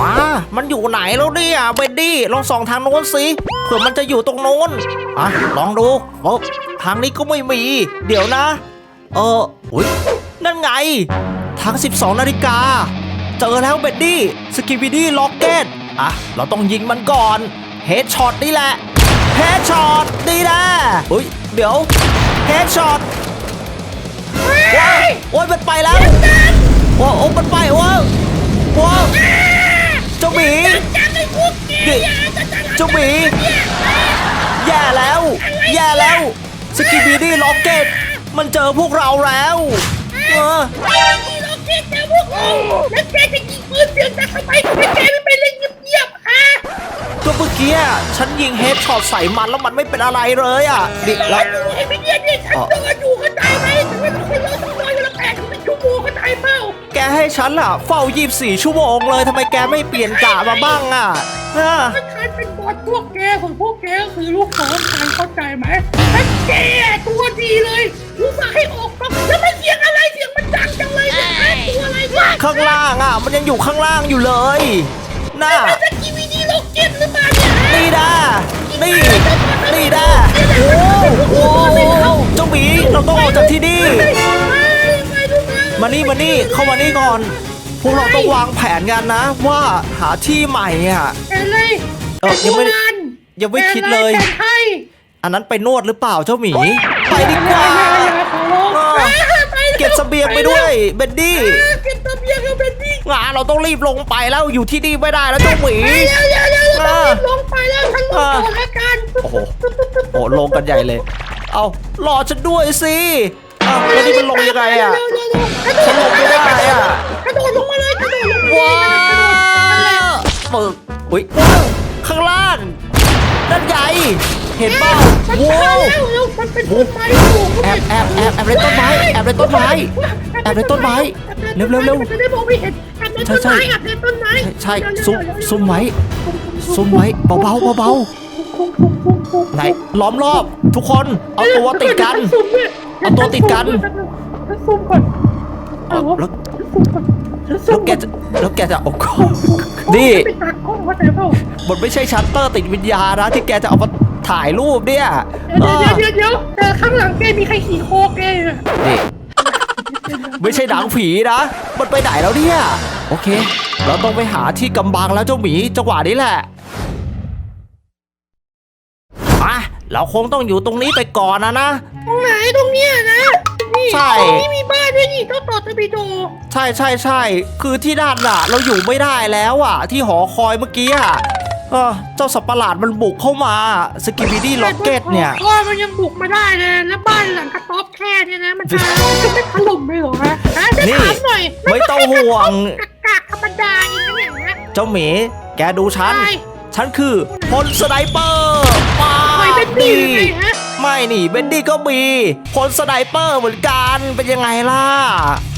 อ่ามันอยู่ไหนแล้วเนี่ยเบนดี้ลองส่องทางโน้นสิเผื่อมันจะอยู่ตรงโน้นอะลองดูปุ๊บทางนี้ก็ไม่มี เดี๋ยวนะ เอออุ้ยนั่นไง ทาง 12 นาฬิกา เจอแล้วเบนดี้สกิบิดี้ล็อกเก็ตอะ เราต้องยิงมันก่อนเฮดช็อตนี่แหละเฮดช็อตดีแน่อุ้ยเดี๋ยวเฮดช็อตว้ายโอ้ยมันไปแล้ว เจ้าหมีแย่แล้ว แย่แล้วสกิบิดี้ล็อกเก็ตมันเจอพวกเราแล้วเออไอ้นี่เราแกเจอพวกเราแล้วแกจะยิงปืนเสียงดังทำไมทำไมแกไม่ไปเล่นเงียบๆฮะก็เมื่อกี้อะฉันยิงเฮดช็อตใส่มันแล้วมันไม่เป็นอะไรเลยอะดิแล้วอยู่ไหมเนี่ยเนี่ยฉันรออยู่เข้าใจไหมทำไมต้องไปรอต้องรออยู่ละแปดถึงเป็นชั่วโมงเข้าใจเปล่าแกให้ฉันอะเฝ้า24ชั่วโมงเลยทำไมแกไม่เปลี่ยนกะมาบ้างอะฮะถ้าฉันเป็น พวกแกส่วนพวกแกก็คือลูกน้องฉันเข้าใจไหมถ้าแกตัวดีเลยกูมาให้ออกมาแล้วมันเสียงอะไรเสียงมันดังจังเลยเนี่ยฮะตัวอะไรวะข้างล่างอะ มันยังอยู่ข้างล่างอยู่เลยน่ามันจะกีวีดีโลเก็ตหรือเปล่าเนี่ยฮะนี่นะนี่นี่นะโอ้โหเจ้าหมีเราต้องออกจากที่นี่มานี่มานี่เข้ามานี่ก่อน พวกเราต้องวางแผนกันนะ ว่าหาที่ใหม่อะเอ็นเลย เออยังไม่ได้ยังไม่คิดเลยแต่ไทยอันนั้นไปนวดหรือเปล่าเจ้าหมี ไปดีกว่าเก็บเสบียงไปด้วยเบนดี้เก็บเสบียงเอาเป็นดีงานเราต้องรีบลงไปแล้วอยู่ที่นี่ไม่ได้แล้วเจ้าหมีเดี๋ยวเดี๋ยวเดี๋ยวเราต้องรีบลงไปแล้วฉันลงก่อนละกันโอ้โหโอ้ลงกันใหญ่เลย เอารอฉันด้วยสิอ้าวแล้วนี่มันลงยังไงอะฉันลงไม่ได้อะกระโดดลงมาเลยกระโดดลงมาว้าวปึกอุ้ยว้าว ข้างล่าง นั่นใหญ่เห็นเปล่ามันว้ามาวแล้วแล้วมันเป็นต้นไม้สูงแอบแอบแอบแอบในต้นไม้แอบในต้นไม้ แอบในต้นไม้เร็วเร็วเร็วจะได้มองไม่เห็นแอบในต้นใช่ไม้ใช่ แอบในต้นไม้ใช่ซุ่มซุ่มไว้ซุ่มไว้เบาเบาเบาเบาๆไหนล้อมรอบ ทุกคนเอาตัวติดกันซุ่มเนี่ยเอาตัวติดกันฉัน ซุ่มก่อนเอาแล้วฉันซุ่มก่อนฉันซุ่ แล้วมแกจะแล้วแกจะโอ้โหนี่ไปตากล้องเข้าใจเปล่ามันไม่ใช่ชัตเตอร์ติดวิญญาณนะที่แกจะเอามาถ่ายรูปเนี่ยเดี๋ยวเอเดี๋ยวอเดี๋ยวเดี๋ยวแต่ข้างหลังแกมีใครขี่คอแกอะนี่ไม่ใช่หนังผีนะ มันไปไหนแล้วเนี่ย โอเค เราต้องไปหาที่กำบังแล้วเจ้าหมีจังหวะนี้แหละอะเราคงต้องอยู่ตรงนี้ไปก่อนนะนะตรงไหน ใช่ ตรงนี้มีบ้านด้วยนี่ต้องต่อตะบิโดใช่ใช่ใช่คือที่ด้านน่ะ เราอยู่ไม่ได้แล้วอะ ที่หอคอยเมื่อกี้อะเออเจ้าสัตว์ประหลาดมันบุกเข้ามาสกิบิดี้ล็อกเก็ตเนี่ยพ่อมันยังบุกมาได้เลยแล้วบ้านหลังกระต๊อบแค่เนี่ยนะมันจะจะไม่ถล่มเลยเหรอฮะฮะจะนี่ถามหน่อยไม่ต้องห่วงกากกากธรรมดาอีกนะอย่างเงี้ยเจ้าหมีแกดูฉันใช่ฉันคือพลสไนเปอร์มาปล่อยเป็นดี ไงฮะไม่นี่เบนดี้ก็มีพลสไนเปอร์เหมือนกัน เป็นยังไงล่ะ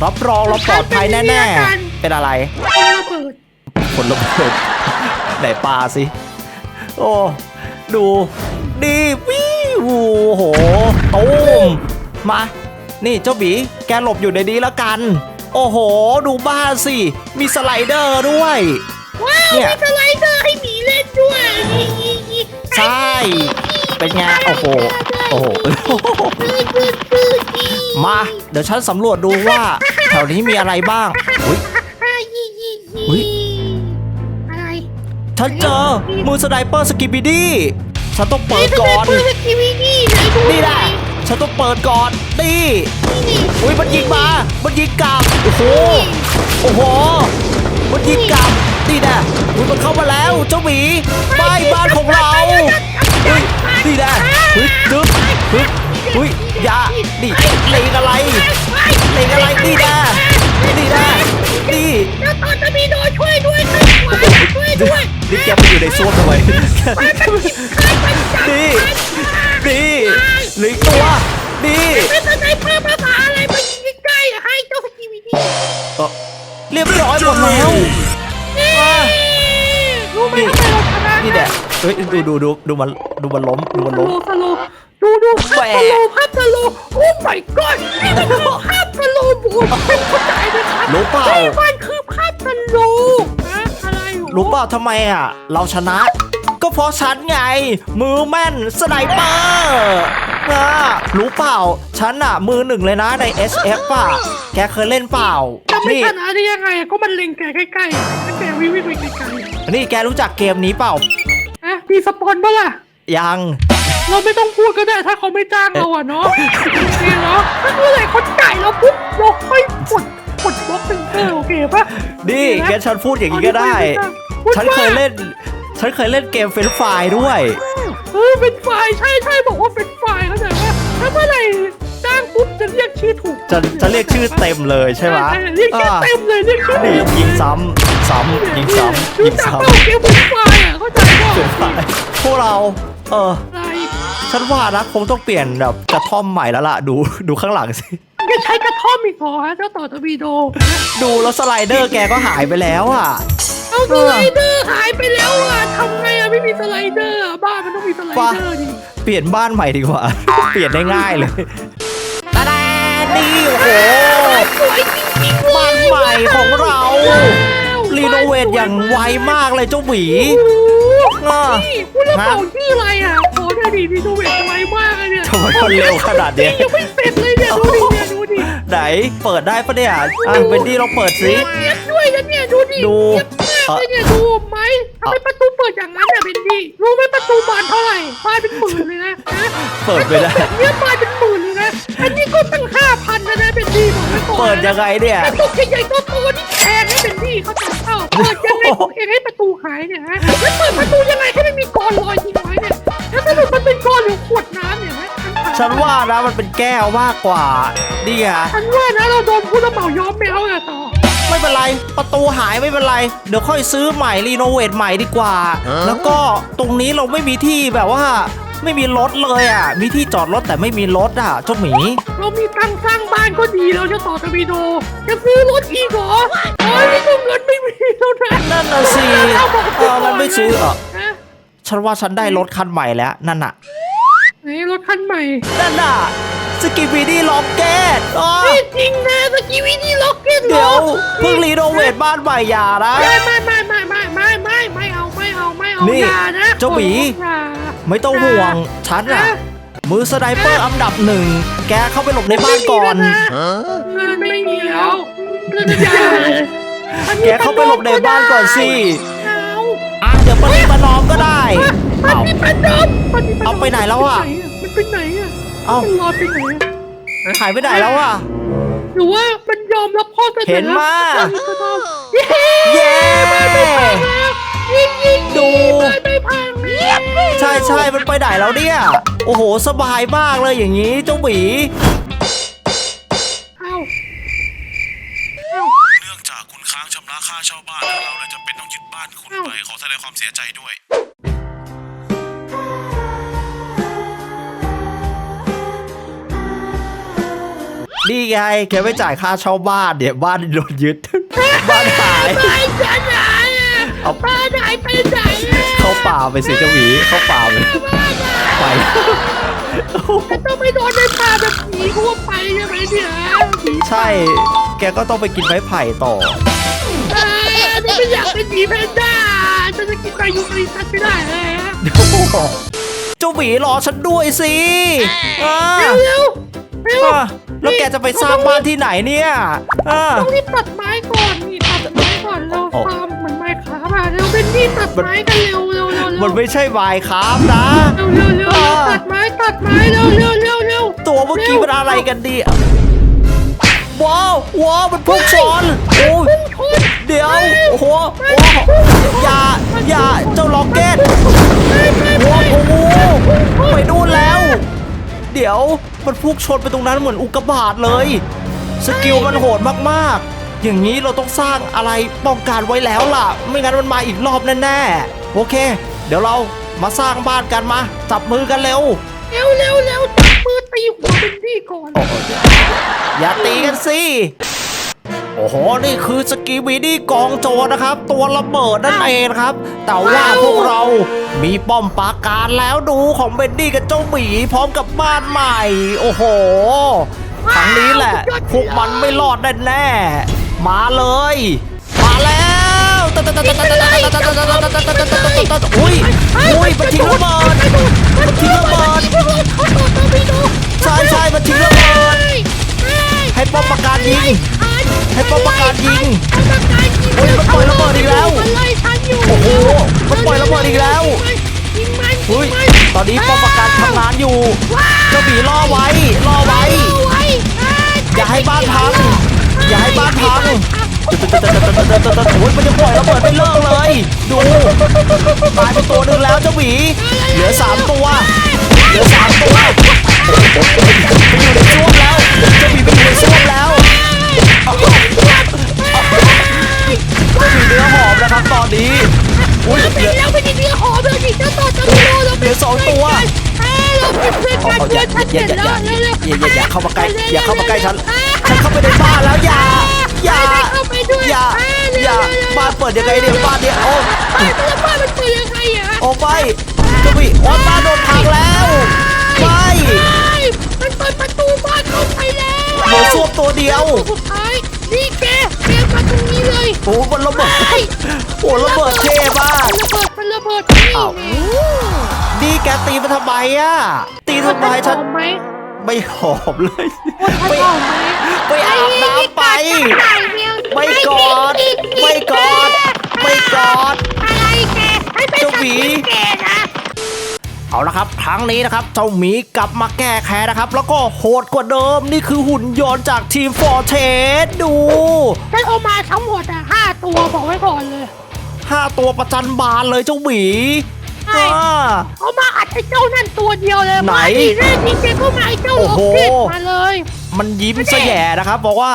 รับรองเราปลอดภัยแน่ๆ เป็นอะไรคนระเบิดผลระเบิดไหนปลาสิ โอ้ ดูดีวิวโอ้โหตูมมา นี่เจ้าบีแกหลบอยู่ในนี้แล้วกัน โอ้โห ดูบ้านสิ มีสไลเดอร์ด้วย ว้าวเนี่ยมีสไลเดอร์ให้หมีเล่นด้วยนี่นี่นี่ใช่ เป็นไง โอ้โห โอ้โห มา เดี๋ยวฉันสำรวจดูว่า แถวนี้มีอะไรบ้างอุ้ยอุ๊ยอะไรฉันเจอมือสไนเปอร์สกิบิดี้ฉันต้องเปิดก่อนเปิดทีวีนี่ไหนดูนี่แหละฉันต้องเปิดก่อนนี่อุ้ยมันยิงมา มันยิงกลับโอ้โหโอ้โหมันยิงกลับนี่แน่อุ้ยมันเข้ามาแล้วเจ้าหมีป้ายบ้านของเรา อุ้ยนี่แน่เฮ้ยดึ๊บเฮ้ยอุ้ยอย่านี่เลงอะไรเลงอะไรนี่แน่นี่แน่นี่เจ้าตอนจะมีโดนช่วยด้วยช่วยด้วยช่วยด้วยนี่แกไปอยู่ในซ่วมทำไมนี่นี่เหลืออีกตัวนี่ไม่สนใจเพิ่มภาษาอะไรมายิงใกล้ๆให้เจ้าสกีวีดีเอ่อเรียบร้อยหมดแล้วรู้ไหมทำไมเราชนะนี่แหละ เฮ้ยดูดูดูดูมันดูมันล้มดูมันสล้โลมสโลดูดูภาพแหสวะโลภาพสโลโอ้ my god นี่มันคือภาพสโลบูมเข้าใจไหมครับรู้เปล่า นี่มันคือภาพสโลฮะอะไรหรอรู้เปล่าทำไมอะ เราชนะ ก็เพราะฉันไง มือแม่นสไนเปอร์อ่ารู้เปล่า ฉันอะ มือหนึ่งเลยนะใน SF อะ แกเคยเล่นเปล่า จะไม่นี่ ชนะได้ยังไงอะก็มันเล็งแกใกล้ๆแล้วแกวิ่งวิ่งไปไกลนี่แกรู้จักเกมนี้เปล่า ๆอะมีสปอนปะล่ะ ยัง เราไม่ต้องพูดก็ได้ถ้าเขาไม่จ้างเราอะเนาะนี่เนาะถ้าเมื่อไหร่เขาจ่ายเราปุ๊บเราค่อยกดกดบล็อกเซนเตอร์โอเคปะนี่แกฉันพูดอย่างนี้ก็ได้ ฉันเคยเล่น ฉันเคยเล่นเกมเฟรนไฟด้วย เออเป็นไฟล์ใช่ใช่บอกว่าเป็นไฟล์เข้าใจว่าถ้าเมื่อไหร่จ้างปุ๊บจะเรียกชื่อถูกจะจะเรียกชื่อเต็มเลยใช่ไหมใเรียกชื่อเต็มเลยเรียกชื่อนี่เต็มเลยยิงซ้ำซ้ำยิงซ้ำรู้ยิงจักซ้เปล่าเกมเป็นไฟล์อะ เข้าใจเปล่าำเฟรนไฟพวกเรา เออ อะไรฉันว่านะคงต้องเปลี่ยนแบบกระท่อมใหม่แล้วล่ะ ดูดูข้างหลังสิจะใช้กระท่อมอีกเหรอฮะเจ้าต่อตวีโดดูแล้วสไลเดอร์แกก็หายไปแล้วอะ เอาสไลเดอร์หายไปแล้วอะทำไงอะไม่มีสไลเดอร์อะบ้านมันต้องมีสไลเดอร์ดิเปลี่ยนบ้านใหม่ดีกว่า เปลี่ยนได้ง่ายเลยตาแดนนี่โอ้โหสวยจริงๆเลยบ้านใหม่ของเราว้าว รีโนเวทอย่างไวมากเลยเจ้าหวีโอ้โหอะนี่คุณระเบิดชื่ออะไรอะโอ้เนี่ยดิรีโนเวทไวมากเลยเนี่ยทำไมมันเร็วขนาดเนี้ยยังไม่เสร็จเลยเนี่ยดูดิเนี่ยดูดิไหนเปิดได้ปะเนี่ยอะเบนดี้ลองเปิดสิเนียบด้วยนะเนี่ยดูดิดูเนียบมากเลยเนี่ยดูไหมทำไมประตูเปิดอย่างนั้นอะเบนดี้รู้ไหมประตูบานเท่าไหร่บานเป็นหมื่นเลยนะฮะเปิดไม่ได้เนี่ยบานเป็นหมื่นเลยนะ อันนี้ก็ตั้งห้าพันนะนะเบนดี้บอกไว้ก่อนเปิดยังไงเนี่ยประตูใหญ่ๆตัวโตนี่แพงนะเบนดี้เขาจะเอ้าเปิดยังไงพวกเองให้ประตูหายเนี่ยฮะแล้วเปิดประตูยังไงให้ไม่มีกรลอยยิงไว้เนี่ยแล้วสรุปมันเป็นกรหรือขวดน้ำเนี่ยฮะฉันว่านะมันเป็นแก้วมากกว่านี่ไงฉันว่านะเราโดนผู้รับเหมาย้อมแมวอะต่อ ไม่เป็นไร ประตูหายไม่เป็นไร เดี๋ยวค่อยซื้อใหม่รีโนเวทใหม่ดีกว่า แล้วก็ตรงนี้เราไม่มีที่แบบว่า ไม่มีรถเลยอะ มีที่จอดรถแต่ไม่มีรถอะเจ้าหมี เรามีตังค์สร้างบ้านก็ดีแล้วจะต่อทวีโดจะซื้อรถอีกเหรอเอ้ยนี่ก็เงินไม่มีแล้วนะนั่นน่ะสิเออมันไม่ซื้อเหรอฮะฉันว่าฉันได้รถคันใหม่แล้วนั่นน่ะ ไหนรถคันใหม่นั่นน่ะสกิป i ดี้ล็อกเก็ตอ๋อนี่จริงนะสกีวินี่ล็อกเก็ตเหรเดี๋ยอวเพิ่งรีโนเวทบ้านใหม่อย่านะ ไม่ไม่ไม่ไม่ไม่ไม่ไม่ไม่เอาไม่เอาไม่เอานี่อย่านะเจ้าหมีอย่า ไม่ต้องห่วงฉันอะมือสไนเปอร์อันดับหนึ่ง แกเข้าไปหลบในบ้านก่อน เงินไม่มีแล้วเงินอย่าแกเข้าไปหลบในบ้านก่อนสิเอาอะเดี๋ยวปฏิบัติน้อมก็ได้ปเอาฏิบัติน้อมปฏิบัติน้มเอาไปไหนแล้วอะมันไปไหนอะเอามันรอไปไหนอะหายไปไหนแล้วอะ หรือว่ามันยอมรับข้อเสนอเห็นมาเย้เย้ยิงยิงดูไม่พังเลย ใช่ใช่มันไปไหนแล้วเนี่ย โอ้โห สบายมากเลยอย่างนี้เจ้าหมีเอ้าเนื่องจากคุณค้างชำระค่าเช่าบ้านแล้วเราเลยจำเป็นต้องยึดบ้านคุณไปขอแสดงความเสียใจด้วย นี่ไงแกไม่จ่ายค่าเช่าบ้านเนี่ยบ้านโดนยึด บ้านหายไปจะไหนอะเอาบ้านไหนไปไหนอะเข้า ป่าไปสิเจ้าหมีเข้าป่าไปบ้านไหนไปจะต้องไม่โดนในป่าแบบหนีทั่วไปใช่ไหมเนี่ยหนีใช่ แกก็ต้องไปกินไม้ไผ่ต่ออ่าอันนี้ไม่อยากเป็นหมีแพนด้าจะจะกินไปยูคาลิปตัสไม่ได้เลยฮะเจ้าหมีรอฉันด้วยสิอ่าเร็วเร็วเร็วอะแล้วแกจะไปสร้างบ้านที่ไหนเนี่ยอ่า ต้องรีบตัดไม้ก่อนนี่ตัดไม้ก่อนเราอ๋อฟาร์มเหมือนไม้ขามาเร็ว พี่ตัดไม้กันเร็วเร็วเร็วเร็วมันไม่ใช่ไมค์ครับนะเร็วเร็วเร็วตัดไม้ตัดไม้เร็วเร็วเร็วเร็วตัวเมื่อกี้มันอะไรกันดีว้าวว้าวมันพุ่งชนโอ้ยเดี๋ยวโอ้โหโอ้โหอย่าอย่าเจ้าล็อกเก็ตว้าวโอ้โหไปนู่นแล้ว เดี๋ยวมันพุ่งชนไปตรงนั้นเหมือนอุกกาบาตเลย สกิลมันโหดมากๆ อย่างนี้เราต้องสร้างอะไรป้องกันไว้แล้วล่ะ ไม่งั้นมันมาอีกรอบแน่ๆโอเค เดี๋ยวเรามาสร้างบ้านกันมา จับมือกันเร็ว เร็วเร็วเร็วจับมือตีหัวเป็นนี่ก่อน อย่าตีกันสิโอ้โห นี่คือสกีบีดี้กองโจรนะครับ ตัวระเบิดนั่นเองครับ แต่ว่าพวกเรามีป้อมปราการแล้วดูของเบนดี้กับเจ้าหมีพร้อมกับบ้านใหม่ โอ้โห ครั้งนี้แหละ พวกมันไม่รอดแน่ๆ มาเลย มาแล้วอุ้ยอุ้ยมันทิ้งระเบิดมันทิ้งระเบิดใช่ใช่มันทิ้งระเบิดให้ป้อมปราการยิงให้ป้อมปราการยิงเฮ้ยมันปล่อยระเบิดอีกแล้วโอ้โหมันปล่อยระเบิดอีกแล้วยิงมันเฮ้ยตอนนี้ป้อมปราการทำงานอยู่เจ้าหมีล่อไว้ล่อไว้เอาไว้อย่าให้บ้านพัง อย่าให้บ้านพังโอ้ยมันจะปล่อยระเบิดไม่เลิกเลย ดูตายไปตัวหนึงแล้วเจ้าหมีเหลือสามตัวเหลือสามตัวไปอยู่ในช่วงแล้วเจ้าหมีไปอยู่ในช่วงแล้วเจ้าหมีเนื้อหอมนะครับตอนนี้อุ้ยเราเหเป็ลืนอแล้วเป็นเนื้อหอมเลยดิเจ้าต่อจะโลเราเหลือสองตัวเอ้ยเราเป็นเพื่อนอ๋อกันอ๋ออเพื่ย่าอนฉันอย่าเสร็จอย่าแล้วอย่าเร็วๆอย่าอย่าเข้ามาใกล้อย่าเข้ามาใกล้ฉัน เปิดยังไงเนี่ยบ้านเนี่ยโอ้บ้านมันบ้านมันเปิดยังไงอะโอ้ไม่เจ้าหมีโอ้บ้านโดนพังแล้วไม่ไม่มันเปิดประตูบ้านเข้าไปแล้วเหลือส้วมตัวเดียวสุดท้ายนี่แกแกมาตรงนี้เลยโอ้มันระเบิดไอ้โอ้ระเบิดเท่มากระเบิดมันระเบิดนี่อ้าวไงนี่แกตีมันทำไมอะตีทำไมฉันหอมไหมไม่หอมเลยว่าฉันไม่หอมไหมไปอาบน้ำไป ไม่กอด ไม่กอด ไม่กอด อะไรแกให้เป็นเจ้าหมี แกนะเอาละครับครั้งนี้นะครับเจ้าหมีกลับมาแก้แค้นนะครับ แล้วก็โหดกว่าเดิมนี่คือหุ่นยนต์จากทีมฟอร์เทสดูฉันเอามาทั้งหมดอะห้าตัวบอกไว้ก่อนเลย5ตัวประจันบานเลยเจ้าหมีใช่ อ่า เอามาอัดไอ้เจ้านั่นตัวเดียวเลยไหนมาดิแน่จริงแกก็มาไอ้เจ้าโอ้โลโหเกตมาเลย มันยิ้มซะแย่นะครับ บอกว่า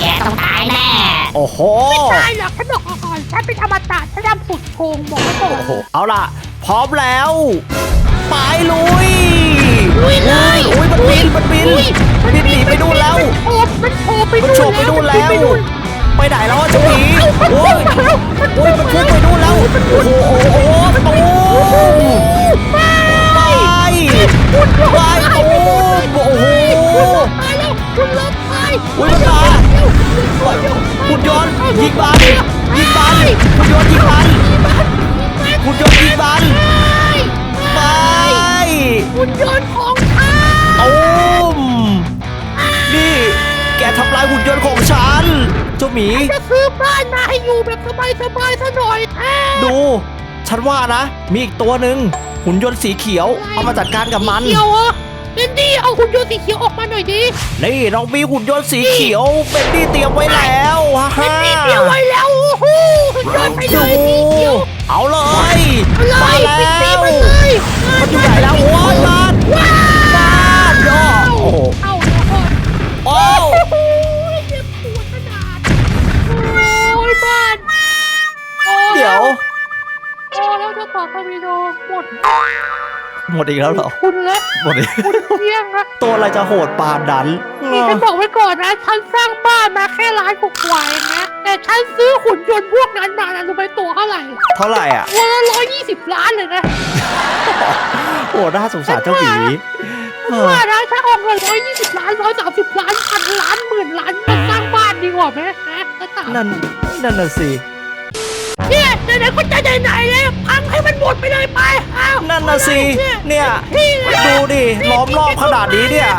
แกต้องตายแน่ โอ้โห ไม่ตายหรอกฉันบอกก่อนฉันเป็นอมตะฉันทำสุดโกงบอกไว้ก่อนโอ้โห เอาล่ะ พร้อมแล้ว ไปลุย ลุยเลยอุ้ยมันบินมันบินอุ้ยบินหนีไปนู่นแล้วมันโผล่มันโผล่ไปมันโฉบไปนู่นแล้วมับินไปไหนแล้วอะเจ้าหมีโอ้ยโอ้ยมันพุ่งไปนู่นแล้ว โอ้โหโอ้โหตูมไปไปไปตูมโอ้โหตายแล้วคุณลบไปอุ้ยมันมา หุ่นยนต์ยิงมันยิงมันหุ่นยนต์ยิงมันหุ่นยนต์ยิงมันไปหุ่นยนต์ของข้าตูมนี่แกทำลายหุ่นยนต์ของฉัน เจ้าหมีจะซื้อบ้านมาให้อยู่แบบสบายๆซะหน่อยแท้ดู ฉันว่านะ มีอีกตัวหนึ่งหุ่นยนต์สีเขียว เอามาจัดการกับมันเขียวเหรอ เบนดี้เอาหุ่นยนต์สีเขียวออกมาหน่อยดินี่น้องมีหุ่นยนต์สีเขียวเป็นที่เตรียมไว้แล้วฮ่าเบฮ่านดี้เตรียมไว้แล้วโอ้โหหุ่นยนต์ไปเลดูยสีเขียวเอาเลยเอามาเลยแล้ไปตีวมันเลยมันอยู่ไหนแล้วโอ้ยบ้านว้าวบ้านย่อโอ้โหเอาแล้วก่อนโอ้โอ้โหเจ็บปวดขนาดโอ้ยบ้านโอ้เดี๋ยว โอ้แล้วจะต่อทวีโดหมด หมดอีกแล้วเหรอ คุณและหมดอีก คุณเที่ยงนะตัวอะไรจะโหดปานนั้นนี่ฉันบอกไว้ก่อนนะ ฉันสร้างบ้านมาแค่ล้านกว่าๆเองนะ แต่ฉันซื้อหุ่นยนต์พวกนั้นมานะรู้ไหมตัวเท่าไหร่เท่าไหร่อะตัวละร้อยยี่สิบล้านเลยนะโอ้น่าสงสารเจ้าหมีเออว่านะถ้าเออกเงินร้อยยี่สิบล้านร้อยสามสิบล้านพันล้านหมื่นล้านมาสร้างบ้านดีกว่าไหมนะจะถามนั่นนั่นน่ะสิเนี่ยไหนๆก็จะไหนๆแล้วพังให้มันหมดไปเลยไป เอานั่นน่ะสิ เนี่ยนี่เลยดูดิล้อมรอบขนาดนี้เนี่ย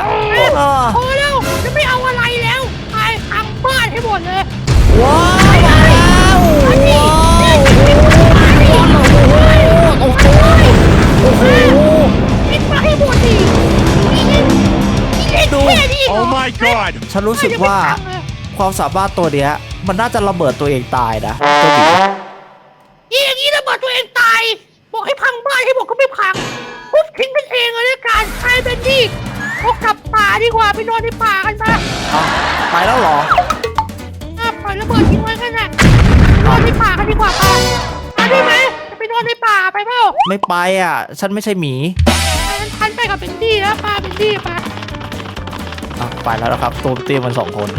เออพอแล้วจะไม่เอาอะไรแล้วไปพังบ้านให้หมดเลยว้าวมาแล้วว้าวโอ้โหโอ้โหปิดมาให้หมดดินี่เล่นนี่เล่นดูแค่นี้เหรอ Oh my god ฉันรู้สึกว่าความสามารถตัวเนี้ยมันน่าจะระเบิดตัวเองตายนะเจ้าหมีนี่ นอนในป่ากันมาอ้าวไปแล้วเหรอ อะปล่อยระเบิดทิ้งไว้กันน่ะนอนในป่ากันดีกว่าป่ามาได้ไหมจะไปนอนในป่าไปเปล่าไม่ไปอะ ฉันไม่ใช่หมีงั้นฉันไปกับเบนดี้แล้วปาเบนดี้ไปอะไปแล้วนะครับ ตัวเตรียมมันสองคน